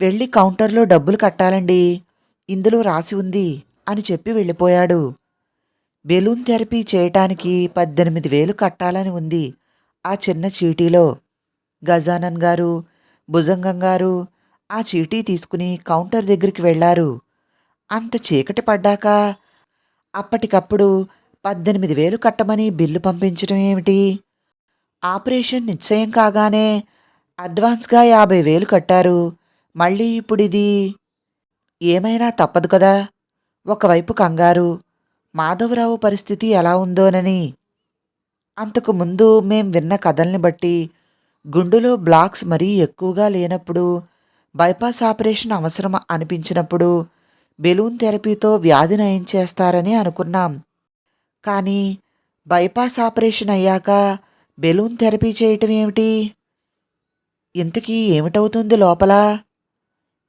వెళ్ళి కౌంటర్లో డబ్బులు కట్టాలండి. ఇందులో రాసి ఉంది అని చెప్పి వెళ్ళిపోయాడు. బెలూన్ థెరపీ చేయటానికి పద్దెనిమిది వేలు కట్టాలని ఉంది ఆ చిన్న చీటీలో. గజానన్ గారు భుజంగం గారు ఆ చీటీ తీసుకుని కౌంటర్ దగ్గరికి వెళ్ళారు. అంత చీకటి పడ్డాక అప్పటికప్పుడు పద్దెనిమిది వేలు కట్టమని బిల్లు పంపించడం ఏమిటి? ఆపరేషన్ నిశ్చయం కాగానే అడ్వాన్స్గా యాభై వేలు కట్టారు. మళ్ళీ ఇప్పుడిది? ఏమైనా తప్పదు కదా. ఒకవైపు కంగారు. మాధవరావు పరిస్థితి ఎలా ఉందోనని. అంతకు ముందు మేం విన్న కథల్ని బట్టి గుండెలో బ్లాక్స్ మరీ ఎక్కువగా లేనప్పుడు బైపాస్ ఆపరేషన్ అవసరం అనిపించినప్పుడు బెలూన్ థెరపీతో వ్యాధి నయం చేస్తారని అనుకున్నాం. కానీ బైపాస్ ఆపరేషన్ అయ్యాక బెలూన్ థెరపీ చేయటం ఏమిటి? ఇంతకీ ఏమిటవుతుంది లోపల?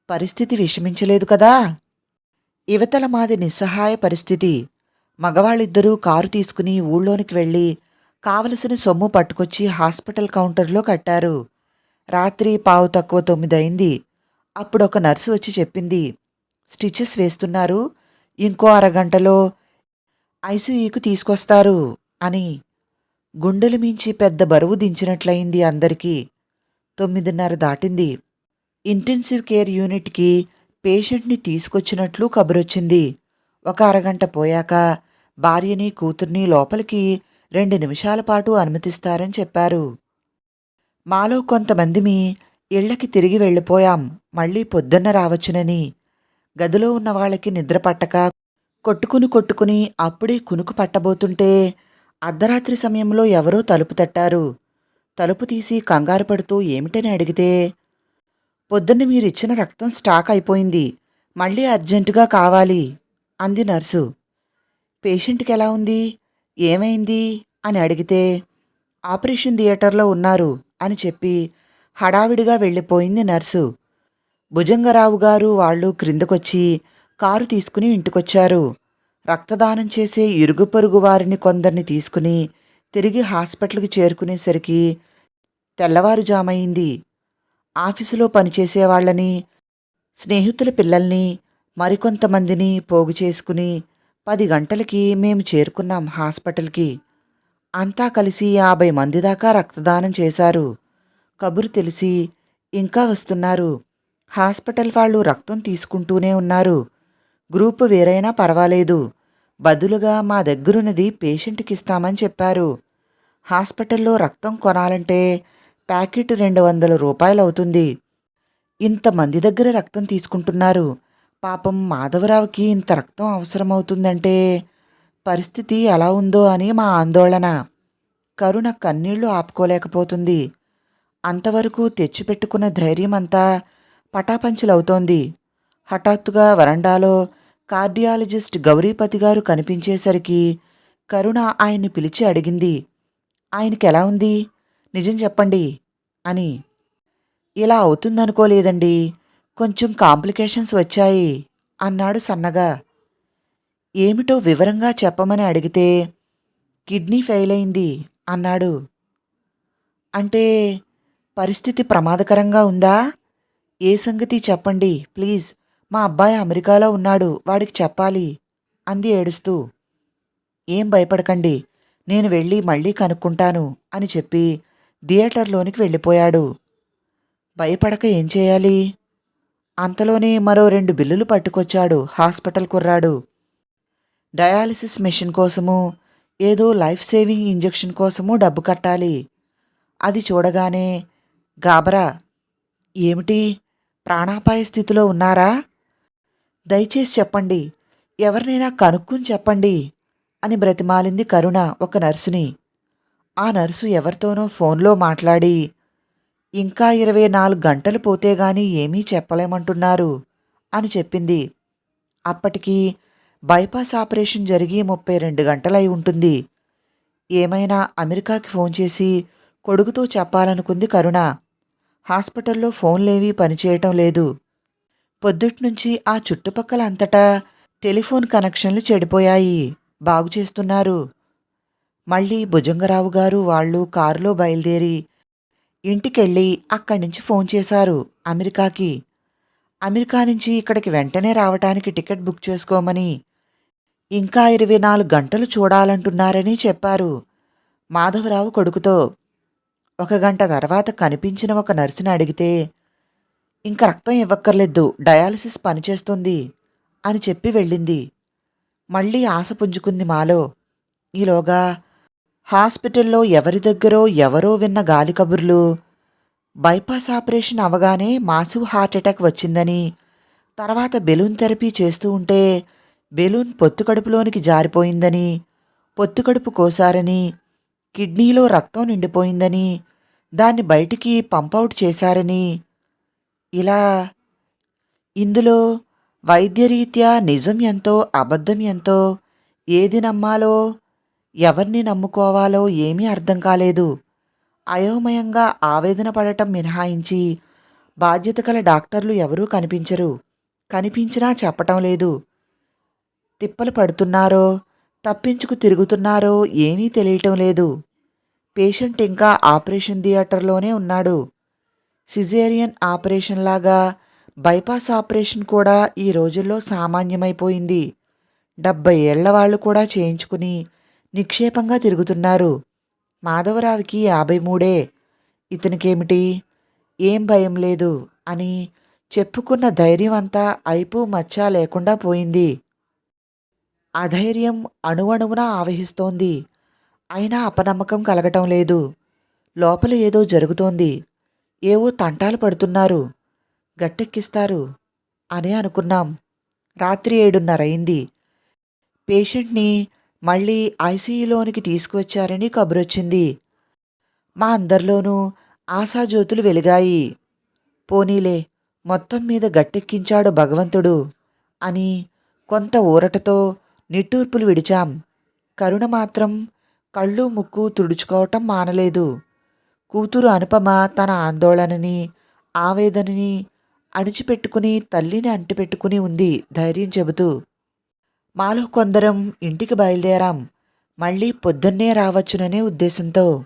పరిస్థితి విషమించలేదు కదా? యువతల మాది నిస్సహాయ పరిస్థితి. మగవాళ్ళిద్దరూ కారు తీసుకుని ఊళ్ళోనికి వెళ్ళి కావలసిన సొమ్ము పట్టుకొచ్చి హాస్పిటల్ కౌంటర్లో కట్టారు. రాత్రి పావు తక్కువ తొమ్మిదయింది. అప్పుడు ఒక నర్సు వచ్చి చెప్పింది స్టిచెస్ వేస్తున్నారు. ఇంకో అరగంటలో ఐసీయూకు తీసుకొస్తారు అని. గుండెలు మించి పెద్ద బరువు దించినట్లయింది అందరికీ. తొమ్మిదిన్నర దాటింది. ఇంటెన్సివ్ కేర్ యూనిట్కి పేషెంట్ని తీసుకొచ్చినట్లు కబురొచ్చింది. ఒక అరగంట పోయాక భార్యని కూతుర్ని లోపలికి రెండు నిమిషాల పాటు అనుమతిస్తారని చెప్పారు. మాలో కొంతమందిమి ఇళ్ళకి తిరిగి వెళ్ళిపోయాం. మళ్ళీ పొద్దున్న రావచ్చునని. గదిలో ఉన్న వాళ్ళకి నిద్ర పట్టక కొట్టుకుని కొట్టుకుని అప్పుడే కునుకు పట్టబోతుంటే అర్ధరాత్రి సమయంలో ఎవరో తలుపు తట్టారు. తలుపు తీసి కంగారు పడుతూ ఏమిటని అడిగితే పొద్దున్న మీరిచ్చిన రక్తం స్టాక్ అయిపోయింది. మళ్ళీ అర్జెంటుగా కావాలి అంది నర్సు. పేషెంట్కి ఎలా ఉంది? ఏమైంది? అని అడిగితే ఆపరేషన్ థియేటర్లో ఉన్నారు అని చెప్పి హడావిడిగా వెళ్ళిపోయింది నర్సు. భుజంగరావు గారు వాళ్ళు క్రిందకొచ్చి కారు తీసుకుని ఇంటికొచ్చారు. రక్తదానం చేసే ఇరుగు పొరుగు వారిని కొందరిని తీసుకుని తిరిగి హాస్పిటల్కి చేరుకునేసరికి తెల్లవారుజామైంది ఆఫీసులో పనిచేసేవాళ్ళని స్నేహితుల పిల్లల్ని మరికొంతమందిని పోగు చేసుకుని పది గంటలకి మేము చేరుకున్నాం హాస్పిటల్కి. అంతా కలిసి యాభై మంది దాకా రక్తదానం చేశారు. కబురు తెలిసి ఇంకా వస్తున్నారు. హాస్పిటల్ వాళ్ళు రక్తం తీసుకుంటూనే ఉన్నారు. గ్రూపు వేరైనా పర్వాలేదు. బదులుగా మా దగ్గరున్నది పేషెంట్కి ఇస్తామని చెప్పారు. హాస్పిటల్లో రక్తం కొనాలంటే ప్యాకెట్ రెండు వందల రూపాయలు అవుతుంది ఇంతమంది దగ్గర రక్తం తీసుకుంటున్నారు. పాపం మాధవరావుకి ఇంత రక్తం అవసరమవుతుందంటే పరిస్థితి ఎలా ఉందో అని మా ఆందోళన. కరుణ కన్నీళ్ళు ఆపుకోలేకపోతుంది. అంతవరకు తెచ్చిపెట్టుకున్న ధైర్యం అంతా పటాపంచలవుతోంది. హఠాత్తుగా వరండాలో కార్డియాలజిస్ట్ గౌరీపతి గారు కనిపించేసరికి కరుణ ఆయన్ని పిలిచి అడిగింది. ఆయనకి ఎలా ఉంది? నిజం చెప్పండి అని. ఇలా అవుతుందనుకోలేదండి. కొంచెం కాంప్లికేషన్స్ వచ్చాయి అన్నాడు సన్నగా. ఏమిటో వివరంగా చెప్పమని అడిగితే కిడ్నీ ఫెయిల్ అయింది అన్నాడు. అంటే పరిస్థితి ప్రమాదకరంగా ఉందా? ఏ సంగతి చెప్పండి ప్లీజ్. మా అబ్బాయి అమెరికాలో ఉన్నాడు వాడికి చెప్పాలి అంది ఏడుస్తూ. ఏం భయపడకండి నేను వెళ్ళి మళ్ళీ కనుక్కుంటాను అని చెప్పి థియేటర్లోనికి వెళ్ళిపోయాడు. భయపడక ఏం చేయాలి? అంతలోనే మరో రెండు బిల్లులు పట్టుకొచ్చాడు హాస్పిటల్ కుర్రాడు. డయాలిసిస్ మెషిన్ కోసము ఏదో లైఫ్ సేవింగ్ ఇంజెక్షన్ కోసము డబ్బు కట్టాలి. అది చూడగానే గాబరా ఏమిటి? ప్రాణాపాయ స్థితిలో ఉన్నారా? దయచేసి చెప్పండి. ఎవరినైనా కనుక్కుని చెప్పండి అని బ్రతిమాలింది కరుణ ఒక నర్సుని. ఆ నర్సు ఎవరితోనో ఫోన్లో మాట్లాడి ఇంకా ఇరవై నాలుగు గంటలు పోతే గాని ఏమీ చెప్పలేమంటున్నారు అని చెప్పింది. అప్పటికి బైపాస్ ఆపరేషన్ జరిగి ముప్పై రెండు గంటలై ఉంటుంది. ఏమైనా అమెరికాకి ఫోన్ చేసి కొడుకుతో చెప్పాలనుకుంది కరుణ. హాస్పిటల్లో ఫోన్లేవీ పనిచేయటం లేదు. పొద్దుట్నుంచి ఆ చుట్టుపక్కల అంతటా టెలిఫోన్ కనెక్షన్లు చెడిపోయాయి. బాగు చేస్తున్నారు. మళ్ళీ భుజంగరావు గారు వాళ్ళు కారులో బయలుదేరి ఇంటికెళ్ళి అక్కడి నుంచి ఫోన్ చేశారు అమెరికాకి. అమెరికా నుంచి ఇక్కడికి వెంటనే రావటానికి టికెట్ బుక్ చేసుకోమని ఇంకా ఇరవై నాలుగు గంటలు చూడాలంటున్నారని చెప్పారు మాధవరావు కొడుకుతో. ఒక గంట తర్వాత కనిపించిన ఒక నర్సుని అడిగితే ఇంక రక్తం ఇవ్వక్కర్లేదు డయాలసిస్ పనిచేస్తుంది అని చెప్పి వెళ్ళింది. మళ్ళీ ఆశ పుంజుకుంది మాలో. ఈలోగా హాస్పిటల్లో ఎవరి దగ్గరో ఎవరో విన్న గాలి కబుర్లు. బైపాస్ ఆపరేషన్ అవగానే మాసివ్ హార్ట్ అటాక్ వచ్చిందని. తర్వాత బెలూన్ థెరపీ చేస్తూ ఉంటే బెలూన్ పొత్తు కడుపులోనికి జారిపోయిందని పొత్తు కడుపు కోసారని కిడ్నీలో రక్తం నిండిపోయిందని దాన్ని బయటికి పంపౌట్ చేశారని. ఇలా ఇందులో వైద్యరీత్యా నిజం ఎంతో అబద్ధం ఎంతో ఏది నమ్మాలో ఎవరిని నమ్ముకోవాలో ఏమీ అర్థం కాలేదు. అయోమయంగా ఆవేదన పడటం మినహాయించి బాధ్యత గల డాక్టర్లు ఎవరూ కనిపించరు. కనిపించినా చెప్పటం లేదు. తిప్పలు పడుతున్నారో తప్పించుకు తిరుగుతున్నారో ఏమీ తెలియటం లేదు. పేషెంట్ ఇంకా ఆపరేషన్ థియేటర్లోనే ఉన్నాడు. సిజేరియన్ ఆపరేషన్ లాగా బైపాస్ ఆపరేషన్ కూడా ఈ రోజుల్లో సామాన్యమైపోయింది. డెబ్బై ఏళ్ళ వాళ్ళు కూడా చేయించుకుని నిక్షేపంగా తిరుగుతున్నారు. మాధవరావుకి యాభై మూడే ఇతనికేమిటి? ఏం భయం లేదు అని చెప్పుకున్న ధైర్యం అంతా అయిపో మచ్చ లేకుండా పోయింది. అధైర్యం అణువణువున ఆవహిస్తోంది. అయినా అపనమ్మకం కలగటం లేదు. లోపల ఏదో జరుగుతోంది. ఏవో తంటాలు పడుతున్నారు. గట్టెక్కిస్తారు అని అనుకున్నాం. రాత్రి ఏడున్నరయింది పేషెంట్ని మళ్ళీ ఐసీయూలోనికి తీసుకువచ్చారని కబురొచ్చింది. మా అందరిలోనూ ఆశాజ్యోతులు వెలిగాయి. పోనీలే మొత్తం మీద గట్టెక్కించాడు భగవంతుడు అని కొంత ఊరటతో నిట్టూర్పులు విడిచాం. కరుణ మాత్రం కళ్ళు ముక్కు తుడుచుకోవటం మానలేదు. కూతురు అనుపమ తన ఆందోళనని ఆవేదనని అణిచిపెట్టుకుని తల్లిని అంటిపెట్టుకుని ఉంది ధైర్యం చెబుతూ. మాలో కొందరం ఇంటికి బయలుదేరాం. మళ్ళీ పొద్దున్నే రావచ్చుననే ఉద్దేశంతో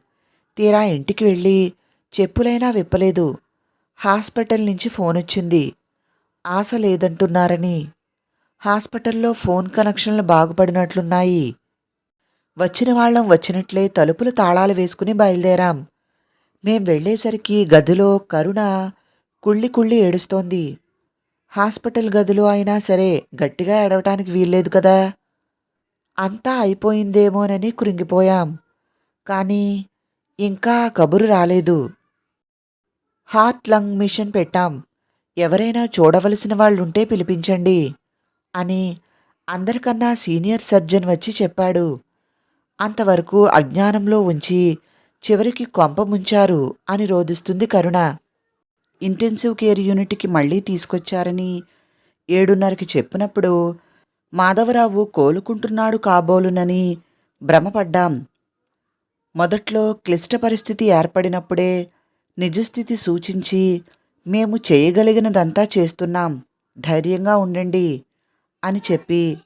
తీరా ఇంటికి వెళ్ళి చెప్పులైనా విప్పలేదు. హాస్పిటల్ నుంచి ఫోన్ వచ్చింది ఆశ లేదంటున్నారని. హాస్పిటల్లో ఫోన్ కనెక్షన్లు బాగుపడినట్లున్నాయి. వచ్చిన వాళ్ళం వచ్చినట్లే తలుపులు తాళాలు వేసుకుని బయలుదేరాం. మేం వెళ్ళేసరికి గదిలో కరుణ కుళ్ళి కుళ్ళి ఏడుస్తోంది. హాస్పిటల్ గదిలో అయినా సరే గట్టిగా ఏడవటానికి వీల్లేదు కదా. అంతా అయిపోయిందేమోనని కృంగిపోయాం. కానీ ఇంకా కబురు రాలేదు. హార్ట్ లంగ్ మిషన్ పెట్టాం. ఎవరైనా చూడవలసిన వాళ్ళుంటే పిలిపించండి అని అందరికన్నా సీనియర్ సర్జన్ వచ్చి చెప్పాడు. అంతవరకు అజ్ఞానంలో ఉంచి చివరికి కొంప ముంచారు అని రోధిస్తుంది కరుణ. ఇంటెన్సివ్ కేర్ యూనిట్కి మళ్ళీ తీసుకొచ్చారని ఏడున్నరకి చెప్పినప్పుడు మాధవరావు కోలుకుంటున్నాడు కాబోలునని భ్రమపడ్డాం. మొదట్లో క్లిష్ట పరిస్థితి ఏర్పడినప్పుడే నిజస్థితి సూచించి మేము చేయగలిగినదంతా చేస్తున్నాం. ధైర్యంగా ఉండండి అని చెప్పి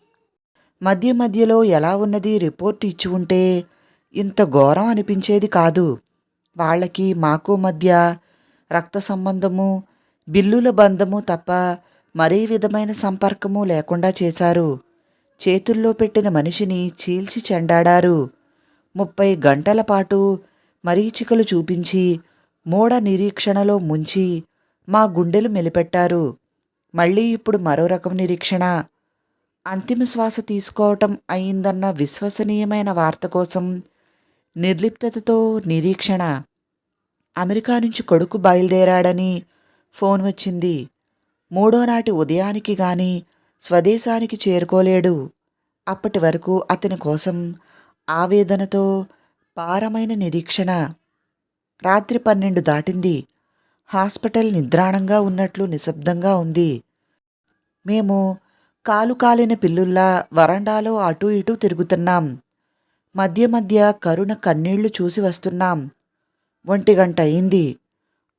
మధ్య మధ్యలో ఎలా ఉన్నది రిపోర్ట్ ఇచ్చి ఉంటే ఇంత ఘోరం అనిపించేది కాదు. వాళ్ళకి మాకు మధ్య రక్త సంబంధము బిల్లుల బంధము తప్ప మరే విధమైన సంపర్కము లేకుండా చేశారు. చేతుల్లో పెట్టిన మనిషిని చీల్చి చెండాడారు. ముప్పై గంటల పాటు మరీచికలు చూపించి మూఢ నిరీక్షణలో ముంచి మా గుండెలు మెలిపెట్టారు. మళ్ళీ ఇప్పుడు మరో రకం నిరీక్షణ. అంతిమ శ్వాస తీసుకోవటం అయిందన్న విశ్వసనీయమైన వార్త కోసం నిర్లిప్తతతో నిరీక్షణ. అమెరికా నుంచి కొడుకు బయలుదేరాడని ఫోన్ వచ్చింది. మూడో నాటి ఉదయానికి గాని స్వదేశానికి చేరుకోలేడు. అప్పటి వరకు అతని కోసం ఆవేదనతో పారమైన నిరీక్షణ. రాత్రి పన్నెండు దాటింది. హాస్పిటల్ నిద్రాణంగా ఉన్నట్లు నిశ్శబ్దంగా ఉంది. మేము కాలు కాలిన పిల్లుల్లా వరండాలో అటూ ఇటూ తిరుగుతున్నాం. మధ్య మధ్య కరుణ కన్నీళ్ళు చూసి వస్తున్నాం. ఒంటి గంట అయింది.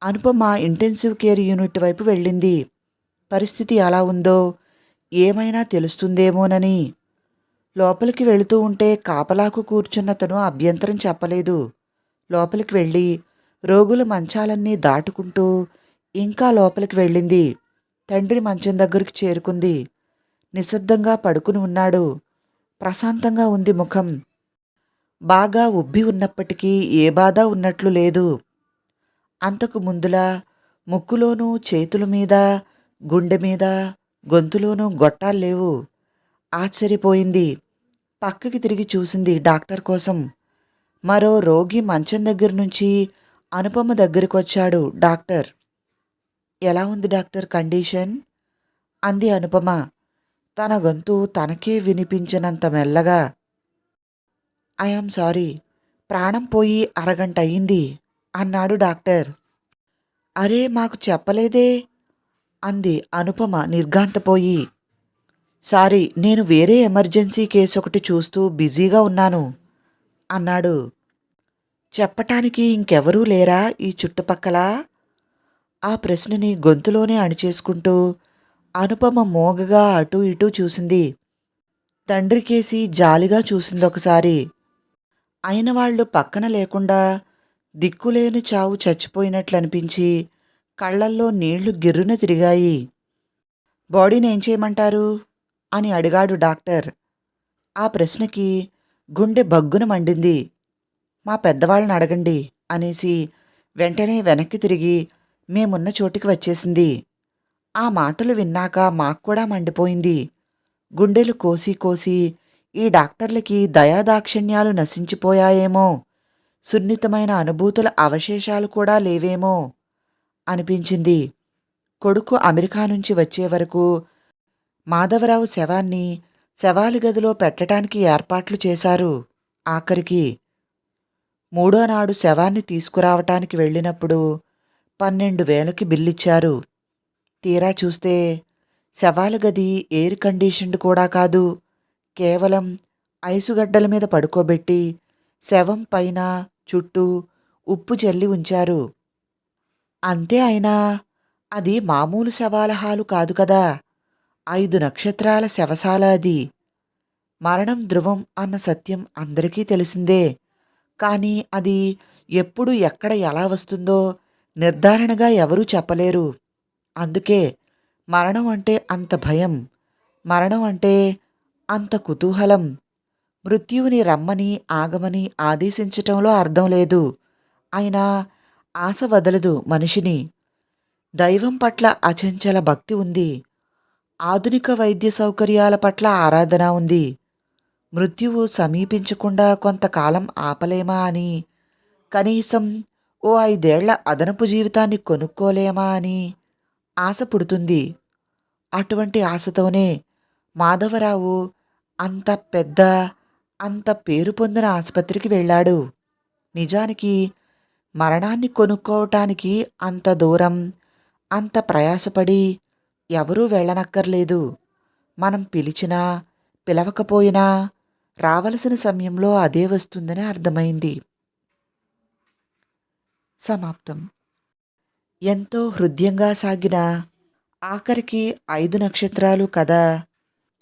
అనుపమ ఇంటెన్సివ్ కేర్ యూనిట్ వైపు వెళ్ళింది. పరిస్థితి ఎలా ఉందో ఏమైనా తెలుస్తుందేమోనని. లోపలికి వెళుతూ ఉంటే కాపలాకు కూర్చున్న తను అభ్యంతరం చెప్పలేదు. లోపలికి వెళ్ళి రోగుల మంచాలన్నీ దాటుకుంటూ ఇంకా లోపలికి వెళ్ళింది. తండ్రి మంచం దగ్గరికి చేరుకుంది. నిశ్శబ్దంగా పడుకుని ఉన్నాడు. ప్రశాంతంగా ఉంది ముఖం. బాగా ఉబ్బి ఉన్నప్పటికీ ఏ బాధ ఉన్నట్లు లేదు. అంతకు ముందులా ముక్కులోనూ చేతుల మీద గుండె మీద గొంతులోనూ గొట్టాలు లేవు. ఆశ్చర్యపోయింది. పక్కకి తిరిగి చూసింది డాక్టర్ కోసం. మరో రోగి మంచం దగ్గర నుంచి అనుపమ దగ్గరికి వచ్చాడు డాక్టర్. ఎలా ఉంది డాక్టర్ కండిషన్? అంది అనుపమ. తన గొంతు తనకే వినిపించినంత మెల్లగా ఐఆమ్ సారీ ప్రాణం పోయి అరగంట అయింది అన్నాడు డాక్టర్. అరే మాకు చెప్పలేదే అంది అనుపమ నిర్ఘాంతపోయి. సారీ నేను వేరే ఎమర్జెన్సీ కేసు ఒకటి చూస్తూ బిజీగా ఉన్నాను అన్నాడు. చెప్పటానికి ఇంకెవరూ లేరా ఈ చుట్టుపక్కల? ఆ ప్రశ్నని గొంతులోనే అణిచేసుకుంటూ అనుపమ మోగగా అటూ ఇటూ చూసింది. తండ్రికేసి జాలిగా చూసింది ఒకసారి అయిన వాళ్ళు పక్కన లేకుండా దిక్కులేని చావు చచ్చిపోయినట్లు అనిపించి కళ్ళల్లో నీళ్ళు గిర్రున తిరిగాయి. బాడీని ఏం చేయమంటారు? అని అడిగాడు డాక్టర్. ఆ ప్రశ్నకి గుండె బగ్గున మండింది. మా పెద్దవాళ్ళని అడగండి అనేసి వెంటనే వెనక్కి తిరిగి మేమున్న చోటికి వచ్చేసింది. ఆ మాటలు విన్నాక మాకు కూడా మండిపోయింది. గుండెలు కోసి కోసి ఈ డాక్టర్లకి దయాదాక్షిణ్యాలు నశించిపోయాయేమో. సున్నితమైన అనుభూతుల అవశేషాలు కూడా లేవేమో అనిపించింది. కొడుకు అమెరికా నుంచి వచ్చే వరకు మాధవరావు శవాన్ని శవాలి గదిలో పెట్టడానికి ఏర్పాట్లు చేశారు. ఆఖరికి మూడో నాడు శవాన్ని తీసుకురావటానికి వెళ్ళినప్పుడు పన్నెండు వేలకి బిల్లిచ్చారు. తీరా చూస్తే శవాల గది ఎయిర్ కండిషన్డ్ కూడా కాదు. కేవలం ఐసుగడ్డల మీద పడుకోబెట్టి శవం పైన చుట్టూ ఉప్పు జల్లి ఉంచారు. అంతే అయినా అది మామూలు శవాల హాలు కాదు కదా. ఐదు నక్షత్రాల శవశాల అది. మరణం ధ్రువం అన్న సత్యం అందరికీ తెలిసిందే. కానీ అది ఎప్పుడు ఎక్కడ ఎలా వస్తుందో నిర్ధారణగా ఎవరూ చెప్పలేరు. అందుకే మరణం అంటే అంత భయం. మరణం అంటే అంత కుతూహలం. మృత్యువుని రమ్మని ఆగమని ఆదేశించటంలో అర్థం లేదు. అయినా ఆశ వదలదు మనిషిని. దైవం పట్ల అచంచల భక్తి ఉంది. ఆధునిక వైద్య సౌకర్యాల పట్ల ఆరాధన ఉంది. మృత్యువు సమీపించకుండా కొంతకాలం ఆపలేమా అని కనీసం ఓ ఐదేళ్ళ అదనపు జీవితాన్ని కొనుక్కోలేమా అని ఆశ పుడుతుంది. అటువంటి ఆశతోనే మాధవరావు అంత పెద్ద అంత పేరు పొందిన ఆసుపత్రికి వెళ్ళాడు. నిజానికి మరణాన్ని కొనుక్కోవటానికి అంత దూరం అంత ప్రయాసపడి ఎవరూ వెళ్ళనక్కర్లేదు. మనం పిలిచినా పిలవకపోయినా రావలసిన సమయంలో అదే వస్తుందని అర్థమైంది. సమాప్తం. ఎంతో హృదయంగా సాగిన ఆఖరికి ఐదు నక్షత్రాలు కదా